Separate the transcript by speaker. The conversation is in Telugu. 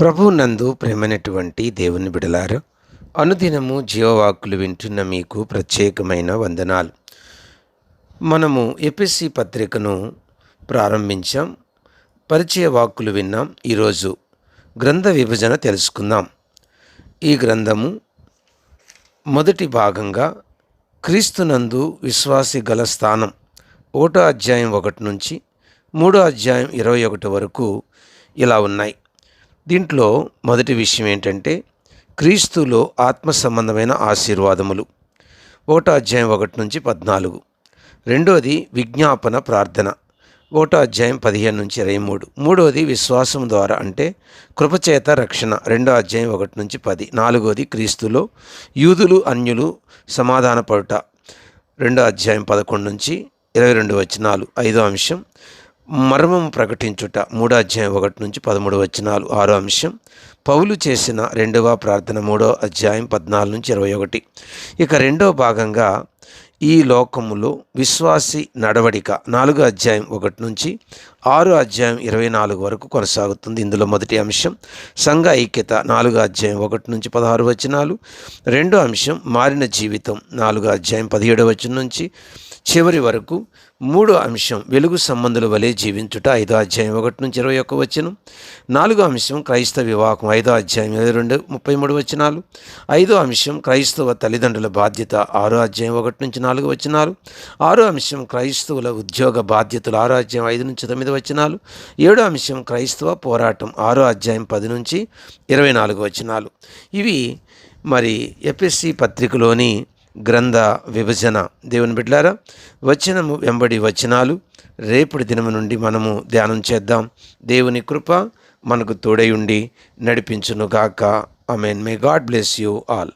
Speaker 1: ప్రభు నందు ప్రేమైనటువంటి దేవుని బిడలారు అనుదినము జీవవాక్కులు వింటున్న మీకు ప్రత్యేకమైన వందనాలు. మనము ఎపిసి పత్రికను ప్రారంభించాం పరిచయ వాక్కులు విన్నాం ఈరోజు గ్రంథ విభజన తెలుసుకుందాం. ఈ గ్రంథము మొదటి భాగంగా క్రీస్తునందు విశ్వాసి గల స్థానం ఒకటో అధ్యాయం ఒకటి నుంచి మూడో అధ్యాయం ఇరవై ఒకటి వరకు ఇలా ఉన్నాయి. దీంట్లో మొదటి విషయం ఏంటంటే క్రీస్తులో ఆత్మ సంబంధమైన ఆశీర్వాదములు. ఒకటో అధ్యాయం ఒకటి నుంచి పద్నాలుగు. రెండోది విజ్ఞాపన ప్రార్థన. ఒకటో అధ్యాయం పదిహేను నుంచి ఇరవై మూడు. మూడోది విశ్వాసం ద్వారా అంటే కృపచేత రక్షణ. రెండో అధ్యాయం ఒకటి నుంచి పది. నాలుగోది క్రీస్తులో యూదులు అన్యులు సమాధానపడుట. రెండో అధ్యాయం పదకొండు నుంచి ఇరవై రెండు వచనాలు. ఐదో అంశం మర్మం ప్రకటించుట మూడో అధ్యాయం ఒకటి నుంచి పదమూడు వచనాలు. ఆరో అంశం పౌలు చేసిన రెండవ ప్రార్థన మూడో అధ్యాయం పద్నాలుగు నుంచి ఇరవై ఒకటి. ఇక రెండో భాగంగా ఈ లోకములో విశ్వాసి నడవడిక నాలుగో అధ్యాయం ఒకటి నుంచి ఆరు అధ్యాయం ఇరవై నాలుగు వరకు కొనసాగుతుంది. ఇందులో మొదటి అంశం సంఘ ఐక్యత నాలుగు అధ్యాయం ఒకటి నుంచి పదహారు వచనాలు. రెండో అంశం మారిన జీవితం నాలుగు అధ్యాయం పదిహేడో వచనం నుంచి చివరి వరకు. మూడో అంశం వెలుగు సంబంధుల వలె జీవించుట ఐదో అధ్యాయం ఒకటి నుంచి ఇరవై ఒక్క వచనం. నాలుగో అంశం క్రైస్తవ వివాహం ఐదో అధ్యాయం ఇరవై రెండు ముప్పై మూడు వచనాలు. ఐదో అంశం క్రైస్తవ తల్లిదండ్రుల బాధ్యత ఆరో అధ్యాయం ఒకటి నుంచి నాలుగు వచనాలు. ఆరో అంశం క్రైస్తవుల ఉద్యోగ బాధ్యతలు ఆరో అధ్యాయం ఐదు నుంచి తొమ్మిది వచనాలు ఏడో అంశం క్రైస్తవ పోరాటం ఆరో అధ్యాయం పది నుంచి ఇరవై నాలుగు వచనాలు. ఇవి మరి ఎపిఎస్సి పత్రికలోని గ్రంథ విభజన. దేవుని బిడ్డారా వచనము వెంబడి వచనాలు. రేపటి దినము నుండి మనము ధ్యానం చేద్దాం. దేవుని కృప మనకు తోడై ఉండి నడిపించునుగాక. I mean may God bless you all